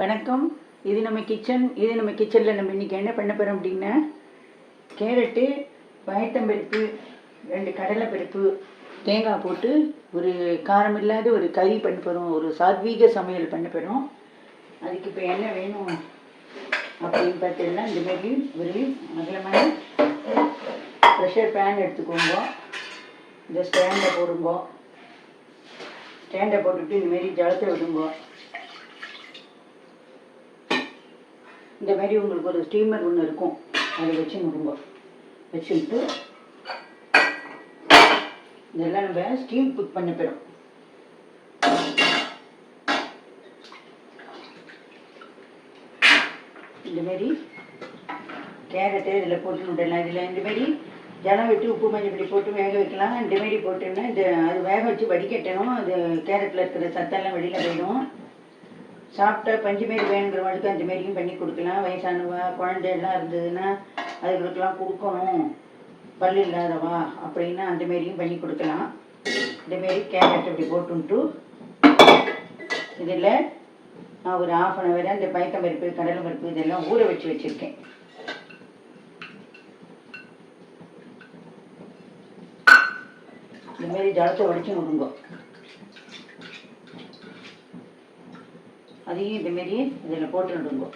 வணக்கம். இது நம்ம கிச்சன் இது நம்ம கிச்சனில் நம்ம இன்றைக்கி என்ன பண்ண போகிறோம் அப்படின்னா கேரட்டு பயத்தம்பருப்பு ரெண்டு கடலைப்பருப்பு தேங்காய் போட்டு ஒரு காரம் இல்லாத ஒரு கறி பண்ண போகிறோம் ஒரு சாத்வீக சமையல் பண்ண போகிறோம் அதுக்கு இப்போ என்ன வேணும் அப்படின்னு பார்த்தீங்கன்னா இந்த மாதிரி ஒரு அகலமான ப்ரெஷர் பேன் எடுத்துக்கோங்க. இந்த ஸ்டாண்டை போடுங்க. ஸ்டாண்டை போட்டுட்டு இந்தமாரி ஜலத்தை விடுங்க. இந்த மாதிரி உங்களுக்கு ஒரு ஸ்டீமர் ஒன்று இருக்கும். அதை வச்சு முடுங்க. வச்சுட்டு இதெல்லாம் நம்ம ஸ்டீம் குக் பண்ண போயிடும். இந்தமாரி கேரட்டு இதில் போட்டு விடலாம். இதில் இந்தமாரி ஜலம் விட்டு உப்பு மஞ்சள் பொடி போட்டு வேக வைக்கலாம். இந்த போட்டுன்னா இந்த அது வேக வச்சு வடிகட்டணும். அது கேரட்டில் இருக்கிற சத்தெல்லாம் வெளியில் போயிடும். சாப்பிட்டா பஞ்சு மாரி வேணுங்கிறவங்களுக்கு அந்த மாரியும் பண்ணி கொடுக்கலாம். வயசானவா குழந்தை எல்லாம் இருந்ததுன்னா அதுகளுக்கெல்லாம் கொடுக்கணும். பல் இல்லாதவா அப்படின்னா அந்த மாரியும் பண்ணி கொடுக்கலாம். இந்த மாரி கேரட் இப்படி போட்டுன்ட்டு இதில் நான் ஒரு ஆஃப் அன் ஹவர் அந்த பயத்தம் பருப்பு கடலை பருப்பு இதெல்லாம் ஊற வச்சு வச்சுருக்கேன். இந்தமாரி ஜலத்தை வடிச்சு விடுங்க. அதையும் இந்த மாரி இதில் போட்டு விடுங்க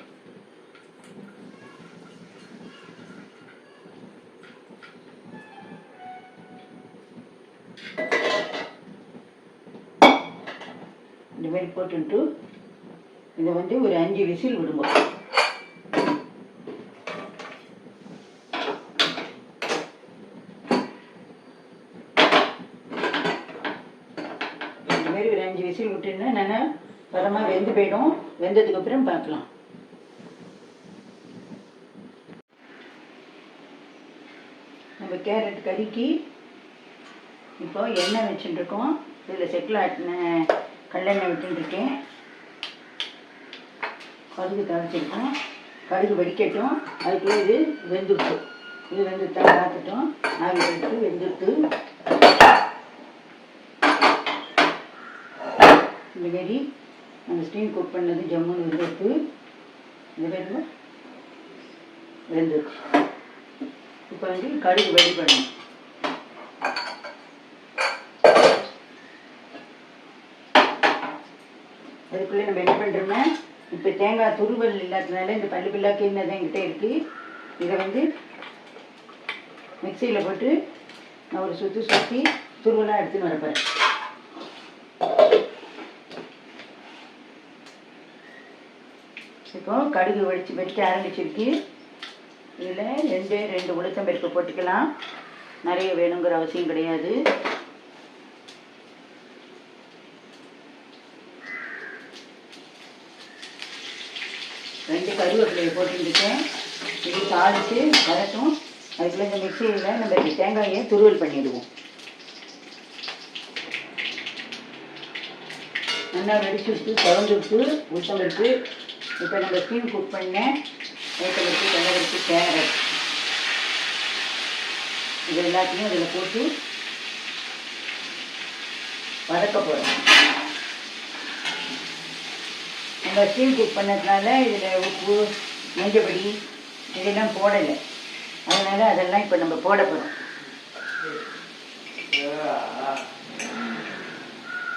இந்த மாதிரி போட்டுட்டு இதை வந்து ஒரு அஞ்சு விசில் விடுங்க. இந்த மாதிரி ஒரு அஞ்சு விசில் விட்டுன்னா என்னென்னா பதமாக வெந்து போயிடும். வெந்ததுக்கு அப்புறம் பார்க்கலாம். நம்ம கேரட் கறிக்கு இப்போ எண்ணெய் வச்சுட்டுருக்கோம். இதில் செக்கில் ஆட்டின கடலெண்ணெய் விட்டுருக்கேன் கடுகு தழைச்சிருக்கோம் கடுகு வடிக்கட்டும். அதுக்குள்ளே இது வெந்துட்டு இது வெந்துட்டா பார்த்துட்டோம். ஆவி எடுத்து வெந்துட்டு இந்த கறி நம்ம ஸ்டீம் குக் பண்ணது ஜம்முன்னு வெந்துட்டு இந்த மாதிரி வெந்துச்சு இப்போ வந்து கடுகு வெடி பண்ணணும். அதுக்குள்ளே நம்ம என்ன பண்ணுறோம்னா இப்போ தேங்காய் துருவல் இல்லாததுனால இந்த பல்லு பில்லாக்கு என்னதான் என்கிட்ட இருக்குது இதை வந்து மிக்சியில் போட்டு நான் ஒரு சுற்றி சுற்றி துருவலாக எடுத்துன்னு வரப்போகிறேன் இப்போ கடுகு வெடிச்சு வெடிக்க ஆரம்பிச்சிருக்கு. இதில் ரெண்டு ரெண்டு உளுத்தம்பருப்பு போட்டுக்கலாம். நிறைய வேணுங்கிற அவசியம் கிடையாது. ரெண்டு கருவேப்பிலையை போட்டுருக்கேன் இது தாளித்து வரட்டும். அதுக்குள்ளே இந்த மிக்சியில் நம்ம தேங்காயை துருவல் பண்ணிடுவோம். நல்லா வெடிச்சு விட்டு திறந்து விட்டு உளுத்தம் இப்போ நம்ம ஸ்டீம் குக் பண்ண உளுத்தம் பருப்பு கேரட் இது எல்லாத்தையும் இதில் போட்டு வதக்க போகிறோம் நம்ம ஸ்டீம் குக் பண்ணதுனால இதில் உப்பு மஞ்சப்பொடி இதெல்லாம் போடலை. அதனால் அதெல்லாம் இப்போ நம்ம போட போகிறோம்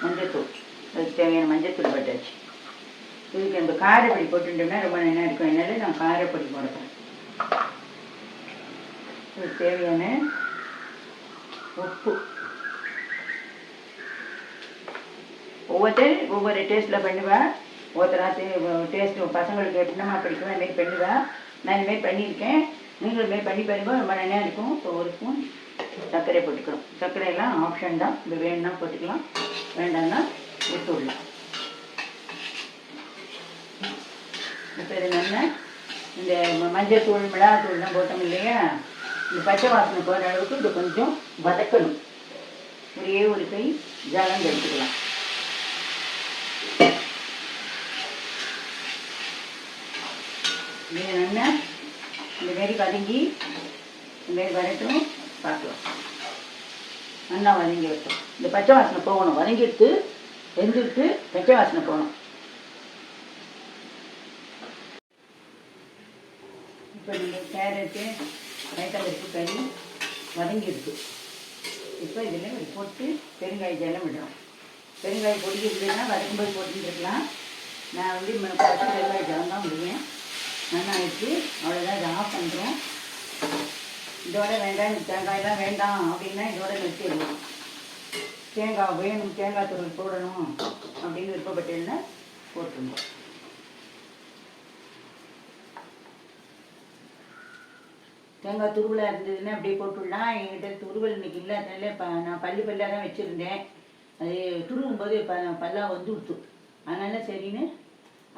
மஞ்சத்தூள். அதுக்கு தேவையான மஞ்சத்தூள் பட்டாச்சு. இதுக்கு நம்ம காரப்பொடி போட்டுட்டோம்னா ரொம்ப நல்லா இருக்கும். என்னால் நான் காரப்பொடி போடுறேன். போகிறேன் தேவையான உப்பு. ஒவ்வொருத்தர் ஒவ்வொரு டேஸ்ட்டில் பண்ணுவேன் ஒவ்வொருத்தராக டேஸ்ட்டு பசங்களுக்கு என்னமா பிடிக்கும் அதுமாரி பண்ணுவேன் நான் இதுமாரி பண்ணியிருக்கேன். நீங்களும் இதுமாரி பண்ணி பாருங்க. ரொம்ப நல்லா இருக்கும். இப்போ ஒரு ஸ்பூன் சர்க்கரை போட்டுக்கிறோம். சர்க்கரையெல்லாம் ஆப்ஷன் தான். இப்போ வேணும்னா போட்டுக்கலாம். வேண்டாம்னா விட்டு விடலாம் இப்போ இது இந்த மஞ்சள் தூள் மிளகாத்தூள்லாம் போட்டோம் இல்லையா? இந்த பச்சை வாசனை போகிற அளவுக்கு இது கொஞ்சம் வதக்கணும். ஒரே ஒரு கை ஜலம் எடுத்துக்கலாம். இது நல்லா இந்த மாரி வதங்கி இந்த மாரி வரட்டும் பார்க்கலாம். நல்லா வதங்கி வரட்டும். இந்த பச்சை வாசனை போகணும். வதங்கிட்டு வெந்துட்டு பச்சை வாசனை போகணும் இப்போ நீங்கள் கேரட்டு வயத்தம்பருப்பு கறி. வதங்கிருக்கு இப்போ இதில் போட்டு பெருங்காய ஜலம் விடுறோம் பெருங்காய பொடி இருந்ததுன்னா வதக்கும்போது போட்டுருக்கலாம் நான் வந்து ம- பச்சை பெருங்காய ஜலம் தான் விடுவேன். நல்லா ஆயிடுச்சு அவ்வளோதான் இதை ஆஃப் பண்ணுறோம் இதோட வேண்டாம் இந்த தேங்காயெல்லாம் வேண்டாம் அப்படின்னா இதோட நிறுத்திடலாம் தேங்காய் வேணும் தேங்காய் துருவல் போடணும் அப்படின்னு விருப்பப்பட்டீங்கன்னா போட்டுருங்க. தேங்காய் துருவலாக இருந்ததுன்னா அப்படியே போட்டுடலாம். என்கிட்ட துருவல் இன்னைக்கு இல்லாதனால இப்போ நான் பள்ளி பல்லாக தான் வச்சுருந்தேன். அது துருவும் போது ப பல்லாக வந்து விடுத்து அதனால சரின்னு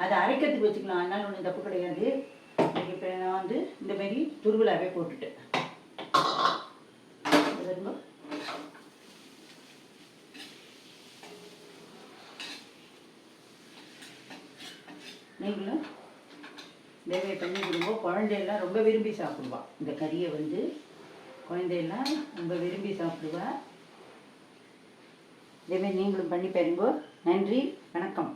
அதை அரைக்கிறதுக்கு வச்சுக்கலாம். அதனால ஒன்றும் தப்பு கிடையாது. இன்னைக்கு இப்போ நான் வந்து இந்தமாரி துருவலாகவே போட்டுட்டேன். நீங்களும் தேவையை பண்ணி கொடுங்க குழந்தையெல்லாம் ரொம்ப விரும்பி சாப்பிடுவாள் இந்த கறியை வந்து குழந்தையெல்லாம் ரொம்ப விரும்பி சாப்பிடுவா. இதேமாரி நீங்களும் பண்ணி பாருங்க நன்றி வணக்கம்.